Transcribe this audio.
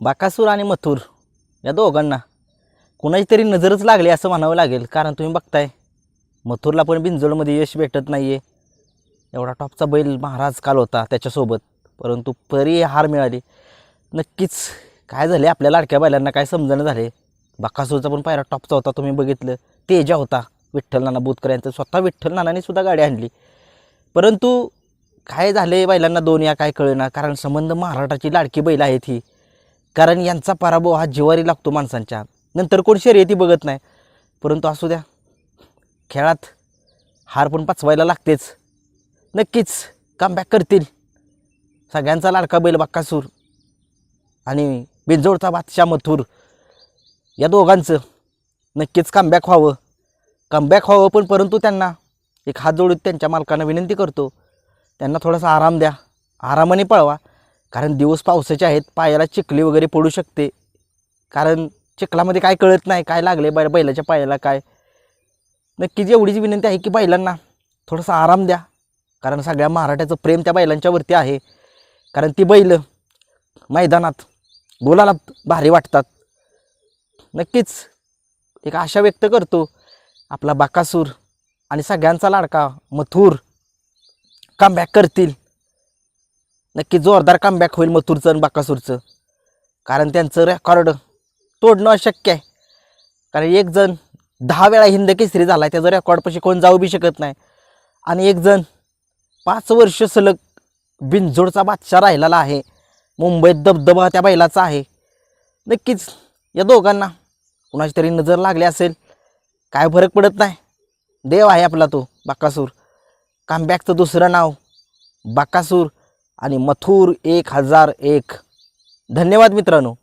बाकासूर आणि मथुर या दोघांना कुणाची तरी नजरच लागली असं म्हणावं लागेल. कारण तुम्ही बघताय मथुरला पण बिंजोडमध्ये यश भेटत नाही आहे एवढा टॉपचा बैल महाराज काल होता त्याच्यासोबत. परंतु परी हार मिळाली. नक्कीच काय झाले? आपल्या लाडक्या बैलांना काय समजणं झाले? बाकासूरचा पण पायरा टॉपचा होता तुम्ही बघितलं. तेजा होता विठ्ठल नाना बोतकर यांचं. स्वतः विठ्ठल नानाने सुद्धा गाडी आणली. परंतु काय झाले बैलांना दोन या काय कळेना. कारण संबंध महाराष्ट्राची लाडकी बैल आहेत ही. कारण यांचा पराभव हा जिवारी लागतो माणसांच्या. नंतर कोण शर्यती बघत नाही. परंतु असू द्या. खेळात हार पण पाचवायला लागतेच. नक्कीच कमबॅक करतील. सगळ्यांचा लाडका बैल बाक्कासूर आणि बिंजोडचा बादशाह मथुर. या दोघांचं नक्कीच कमबॅक व्हावं. कमबॅक व्हावं पण परंतु त्यांना एक हात जोडून त्यांच्या मालकांना विनंती करतो. त्यांना थोडासा आराम द्या. आरामाने पळवा. कारण दिवस पावसाचे आहेत पायाला चिखली वगैरे पडू शकते. कारण चिखलामध्ये काय कळत नाही काय लागले बै बैलाच्या पायाला काय. नक्कीच एवढीच विनंती आहे की बैलांना थोडासा आराम द्या. कारण सगळ्या महाराष्ट्राचं प्रेम त्या बैलांच्यावरती आहे. कारण ती बैल मैदानात बोलायला भारी वाटतात. नक्कीच एक आशा व्यक्त करतो आपला बाकासूर आणि सगळ्यांचा लाडका मथुर कमबॅक करतील. नक्की जोरदार कमबॅक होईल मथुरचं आणि बाकासूरचं. कारण त्यांचं रेकॉर्ड तोडणं अशक्य आहे. कारण एक जण दहा वेळा हिंद केसरी झाला आहे त्याचं रेकॉर्डपाशी कोण जाऊ बी शकत नाही. आणि एक जण पाच वर्ष सलग बिनजोडचा बादशाह राहिलेला आहे. मुंबईत दबदबा त्या बैलाचा आहे. नक्कीच या दोघांना कुणाची तरी नजर लागली असेल काय फरक पडत नाही. देव आहे आपला तो बाकासूर. कामबॅकचं दुसरं नाव बाकासूर. आणि मथुर एक हजार एक. धन्यवाद मित्रांनो.